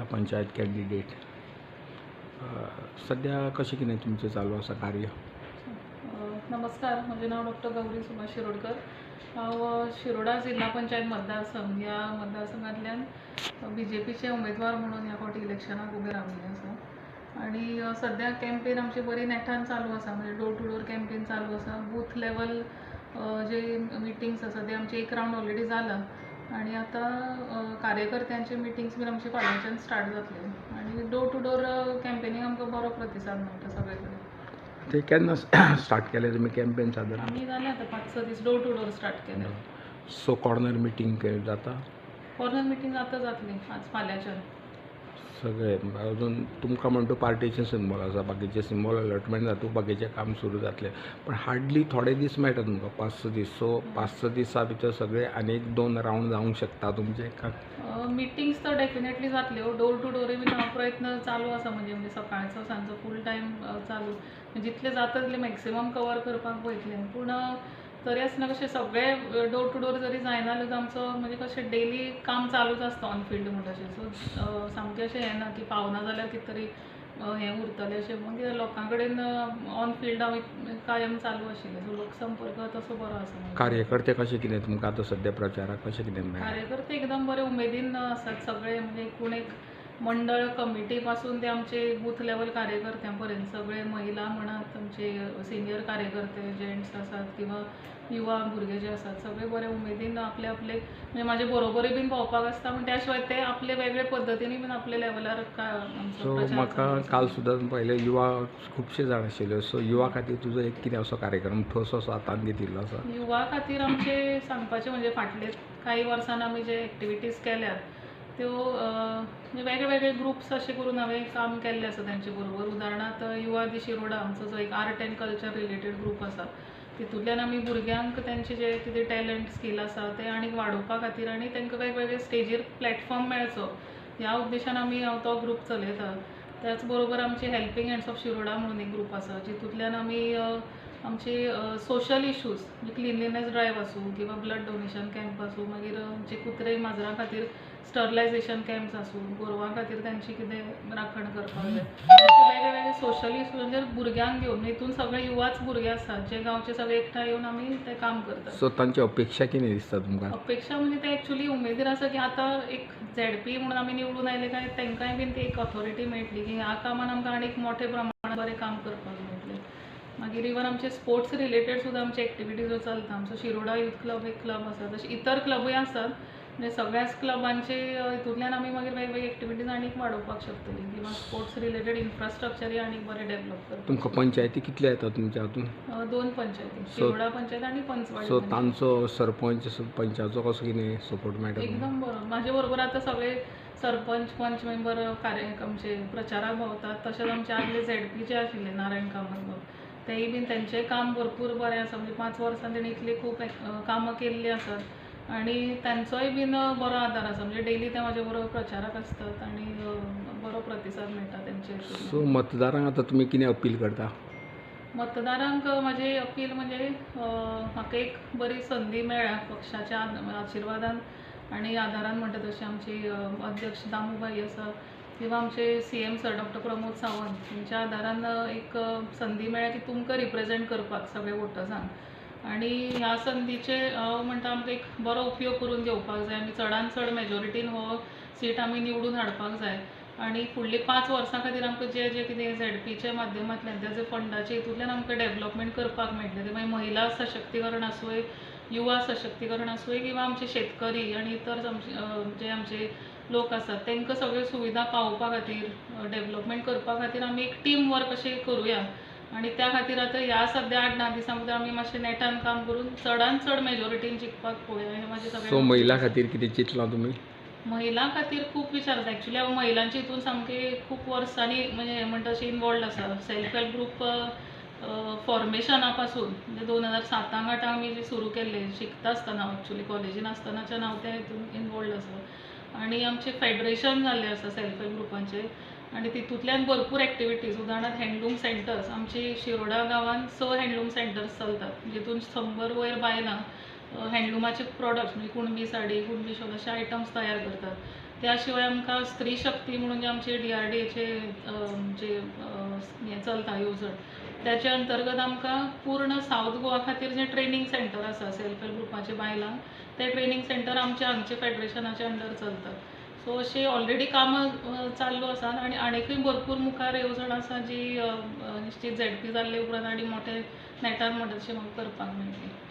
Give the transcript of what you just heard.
जिल्हा पंचायत कॅन्डिडेट. सध्या कशें कितें तुमचें चालू आसा कार्य? नमस्कार म्हजें नांव डॉक्टर गौरी सुभाष शिरोडकर. हांव शिरोडा जिल्हा पंचायत मतदारसंघ. ह्या मतदारसंघांतल्यान बी जे पीचे उमेदवार म्हणून ह्या फावटी इलेक्शनाक उबे राविल्लें आसा आनी सध्या सद्या कॅम्पेन आमची बरी नेटान चालू आसा म्हणजे डोर टू डोर कॅम्पेन चालू आसा बूथ लेवल जे मिटिंग्स आसा ते आमचे एक रावंड ऑलरेडी जाला आनी आतां कार्यकर्त्यांचे मिटिंग्स बीन आमचे फाल्यांच्यान स्टार्ट जातले आनी डोर टू डोर कॅम्पेनीक आमकां बरो प्रतिसाद मेळटा सगळे कडेन ते केन्ना स्टार्ट केलें तुमी कॅम्पेन सादारण आमी जाले आतां पांच स दीस डोर टू डोर स्टार्ट केले सो कॉर्नर मिटींग जाता? कॉर्नर मिटींग आतां जातली आज फाल्यांच्यान सगळे. अजून तुमकां म्हणटा पार्टीचे सिंबॉल आसा बाकीचे सिंबॉल अलॉटमेंट म्हणजे जातूं बाकीचें काम सुरू जातलें. पण हार्डली थोडे दीस मेळटा तुमकां पांच स दीस. सो पांच स दिसा भितर सगळे आनी एक दोन रावंड जावंक शकता तुमचे मिटींग्स तर डेफिनेटली जातल्यो डोर टू डोर बीन हांव प्रयत्न चालू आसा म्हणजे म्हणजे सकाळचो सांजचो फूल टायम चालू. जितले जाता तितले मॅक्सिमम कवर करपाक पळयतलें पूण तरी आसतना कशें सगळे डोर टू डोर जरी जायना जाल्यार आमचो म्हणजे कशें डेली काम चालूच आसता ऑन फिल्ड म्हणटा सो सामकें अशें हें ना की पावना जाल्यार कितें तरी हें उरतलें अशें मागीर लोकां कडेन ऑन फिल्ड हांव कायम चालू आशिल्लें सो लोकसंपर्क तसो बरो आसा. कार्यकर्ते कशें कितें तुमकां आतां सद्या प्रचाराक कशें कितें कार्यकर्ते एकदम बरे उमेदीन आसात सगळे. म्हणजे एकूण एक मंडळ कमिटी पासून ते आमचे बूथ लेवल कार्यकर्त्यां पर्यंत सगळे महिला म्हणात आमचे सिनियर कार्यकर्ते जेंट्स आसात किंवा युवा भुरगे जे आसात सगळे बरे उमेदीन आपले आपले म्हणजे म्हाजे बरोबरी बीन भोंवपाक आसता पूण त्या शिवाय ते आपले वेगळे पद्दतीन बीन आपले लेवलार सो म्हाका. काल सुद्दां पयले युवा खुबशे जाण आशिल्ले सो युवा खातीर तुजो एक कितें असो कार्यक्रम ठोस असो हातांत घेतिल्लो आसा युवा खातीर आमचे सांगपाचें म्हणजे फाटले काही वर्सान आमी जे एक्टिविटीज केल्यात त्यो म्हणजे वेगळे वेगळे ग्रुप्स असे करून हांवें काम केल्लें आसा तांचे बरोबर. उदाहरणार्थ युवा दी शिरोडा आमचो जो एक art and culture related group आसा तितूंतल्यान आमी भुरग्यांक तेंचे जे कितें टॅलंट स्कील आसा ते आनीक वाडोवपा खातीर आनी तांकां वेगवेगळे स्टेजीर प्लॅटफॉर्म मेळचो. ह्या उद्देशान आमी हांव तो ग्रूप चलयता. त्याच बरोबर आमची हेल्पींग हँड्स ऑफ शिरोडा म्हणून एक ग्रूप आसा जितूंतल्यान आमी आमचे सोशल इशूज म्हणजे क्लिनलीनेस ड्रायव्ह आसूं किंवा ब्लड डोनेशन कॅम्प आसूं मागीर आमचे कुत्रे माजरां खातीर स्टरलायझेशन कॅम्प्स आसूं गोरवां खातीर तांची कितें राखण करपाक जाय अशे वेगळे वेगळे सोशल इश्यूज म्हणजे भुरग्यांक घेवन हितून सगळे युवाच भुरगे आसात जे गांवचे सगळे एकठांय येवन आमी ते काम करतात. सो तांची अपेक्षा कितें दिसता तुमकां अपेक्षा म्हणजे ते ॲक्च्युली उमेदीर आसा की आतां एक झेड पी म्हणून आमी निवडून आयले काय तांकांय बीन ती एक ऑथॉरिटी मेळटली की ह्या कामान आमकां आनीक मोठे प्रमाणात बरें काम करपाक मेळटलें मागीर इवन आमचे स्पोर्ट्स रिलेटेड सुद्दां आमचे एक्टिविटीज चलता आमचो शिरोडा यूथ क्लब एक क्लब आसा तशें इतर क्लबूय आसात म्हणजे सगळ्याच क्लबांचे हितूंतल्यान आमी मागीर वेगवेगळे एक्टिविटीज आनीक वाडोवपाक शकतली किंवा स्पोर्ट्स रिलेटेड इन्फ्रास्ट्रक्चरय आनीक बरें डेवलप करपाक तुमकां पंचायती कितले येता तुमच्या हातून? दोन पंचायती. शिरोडा पंचायत आनी पंचवाडी सो. तांचो सरपंच पंचाचो कसो कितें सपोर्ट मेळटा एकदम बरो. म्हाजे बरोबर आतां सगळे सरपंच पंच मेंबर कार्य आमचे प्रचाराक भोंवतात. तशेंच आमचे आदले झेड पीचे आशिल्ले नारायण कामत तेय बीन तेंचेंय काम भरपूर बरें आसा. म्हणजे पांच वर्सां तेणी इतली खूब कामां केल्लीं आसात. आनी तांचोय बीन बरो आदार आसा म्हणजे डेली ते म्हाजे बरोबर प्रचाराक आसतात आनी बरो प्रतिसाद मेळटा तेंचे हितून. सो मतदारांक आतां तुमी कितें अपील करता मतदारांक माझे अपील म्हणजे म्हाका एक बरी संदी मेळ्ळ्या पक्षाच्या आशिर्वादान आनी आदारान म्हणटा तशें आमची अध्यक्ष दामूबाई आसा किंवा आमचे C M sir doctor Pramod Sawant तेंच्या आदारान एक संदी मेळ्ळ्या की तुमकां रिप्रेझेंट करपाक सगळे वोटर्सांक आनी ह्या संदीचे हांव म्हणटा आमकां एक बरो उपयोग करून घेवपाक जाय आमी चडान चड मेजॉरिटीन हो सीट आमी निवडून हाडपाक जाय. आनी फुडलीं पांच वर्सां खातीर आमकां जे जे कितें झॅड पीच्या माध्यमांतल्यान त्या जे फंडाचे हितूंतल्यान आमकां डेवलपमेंट करपाक मेळटलें. ते मागीर महिला सशक्तीकरण आसूं युवा सशक्तीकरण आसूं किंवां आमचे शेतकरी आनी इतर जे आमचे लोक आसात तांकां सगळ्यो सुविधा पावोवपा खातीर डेवलपमेंट करपा खातीर आमी एक टीम वर्क अशें करुया. आनी त्या खातीर आतां ह्या सद्या आठ धा दिसां भितर आमी मातशें नेटान काम करून चडान चड मेजॉरिटीन जिखपाक पळोवया हें म्हाजें सो सगळें महिला खातीर कितें चिंतलां तुमी महिलां खातीर खूब विचार आसा एक्चुली हांव महिलांचे हितून सामके खूब वर्सांनी म्हणजे हें म्हणटा तशें इनवॉल्ड आसा सेल्फ हेल्प ग्रूप फॉर्मेशना पासून म्हणजे दोन हजार सातांक आठांक आमी जे सुरू केल्ले शिकता आसतना एक्चुली कॉलेजीन आसतनाच्यान हांव त्या हितून इनवॉल्ड आसा आनी आमचें फेडरेशन जाल्लें आसा सेल्फ हेल्प ग्रुपांचें आनी तितूंतल्यान भरपूर एक्टिविटीज उदाहरणार्थ हँडलूम सेंटर्स आमची शिरोडा गांवांत स हँडलूम सेंटर्स चलतात. जितून शंबर वयर बायलां हँडलुमाचे प्रॉडक्ट्स म्हणजे कुणबी साडी कुणबी शॉल अशे आयटम्स तयार करतात. त्या शिवाय आमकां स्त्री शक्ती म्हणून जे आमचे डी आर डी एचे जे हे हें चलता येवजण त्याचे अंतर्गत आमकां पूर्ण सावथ गोवा खातीर जे ट्रेनींग सेंटर आसा सेल्फ हेल्प ग्रुपाचे बायलांक ते ट्रेनींग सेंटर आमचे हांगचे फेडरेशनाच्या अंडर चलतात. सो अशी ऑलरेडी कामां चालू आसात आनी आनीकूय भरपूर मुखार येवजण आसा जी निश्चित झेड पी जाल्ले उपरांत आनी मोठे नेटार म्हणटा म्हाका करपाक मेळटलें